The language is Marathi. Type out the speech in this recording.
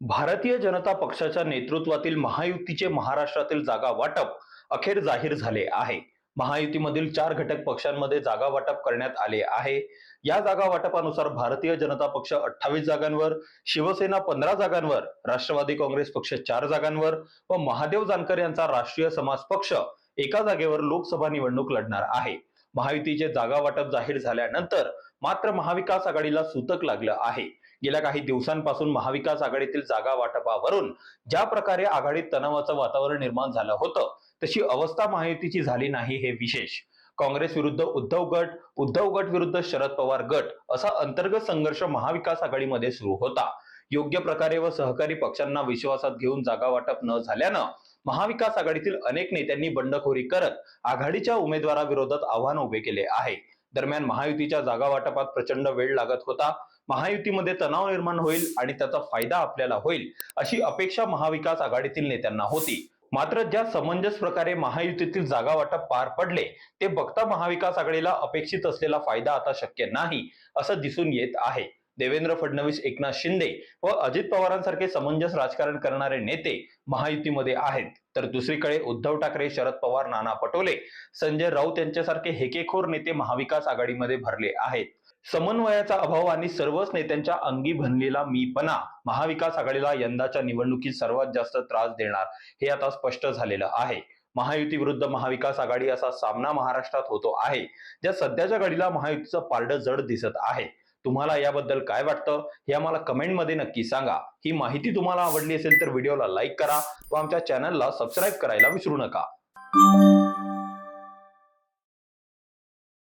भारतीय जनता पक्षाच्या नेतृत्वातील महायुतीचे महाराष्ट्रातील जागा वाटप अखेर जाहीर झाले आहे. महायुतीमधील चार घटक पक्षांमध्ये जागा वाटप करण्यात आले आहे. या जागा वाटपानुसार भारतीय जनता पक्ष अठ्ठावीस जागांवर शिवसेना पंधरा जागांवर राष्ट्रवादी काँग्रेस पक्ष चार जागांवर व महादेव जानकर यांचा राष्ट्रीय समाज पक्ष एका जागेवर लोकसभा निवडणूक लढणार आहे. महायुतीचे जागा वाटप जाहीर झाल्यानंतर मात्र महाविकास आघाडीला सूतक लागलं आहे. गेल्या काही दिवसांपासून महाविकास आघाडीतील जागा वाटपावरून ज्या प्रकारे आघाडीत तणावाचं वातावरण निर्माण झालं होतं तशी अवस्था महायुतीची झाली नाही हे विशेष. काँग्रेस विरुद्ध उद्धव गट उद्धव गट विरुद्ध शरद पवार गट असा अंतर्गत संघर्ष महाविकास आघाडीमध्ये सुरू होता. योग्य प्रकारे व सहकारी पक्षांना विश्वासात घेऊन जागा वाटप न झाल्यानं महाविकास आघाडीतील अनेक नेत्यांनी बंडखोरी करत आघाडीच्या उमेदवाराविरोधात आव्हान उभे केले आहे. दरम्यान महायुतीच्या जागा वाटपात प्रचंड वेळ लागत होता. महायुतीमध्ये तणाव निर्माण होईल आणि त्याचा फायदा आपल्याला होईल अशी अपेक्षा महाविकास आघाडीतील नेत्यांना होती. मात्र ज्या समंजस प्रकारे महायुतीतील जागा वाटप पार पडले ते बघता महाविकास आघाडीला अपेक्षित असलेला फायदा आता शक्य नाही असं दिसून येत आहे. देवेंद्र फडणवीस एकनाथ शिंदे व अजित पवारांसारखे समंजस राजकारण करणारे नेते महायुतीमध्ये आहेत. तर दुसरीकडे उद्धव ठाकरे शरद पवार नाना पटोले संजय राऊत यांच्यासारखे हेकेखोर नेते महाविकास आघाडीमध्ये भरले आहेत. समन्वयाचा अभाव आणि सर्वच नेत्यांच्या अंगी बनलेला मीपणा महाविकास आघाडीला यंदाच्या निवडणुकीत सर्वात जास्त त्रास देणार हे आता स्पष्ट झालेलं आहे. महायुती विरुद्ध महाविकास आघाडी असा सामना महाराष्ट्रात होतो आहे. ज्या सध्याच्या घडीला महायुतीचं पारडं जड दिसत आहे. तुम्हाला याबद्दल काय वाटतं हे आम्हाला कमेंटमध्ये नक्की सांगा. ही माहिती तुम्हाला आवडली असेल तर व्हिडिओला लाईक करा व आमच्या चॅनलला सबस्क्राईब करायला विसरू नका.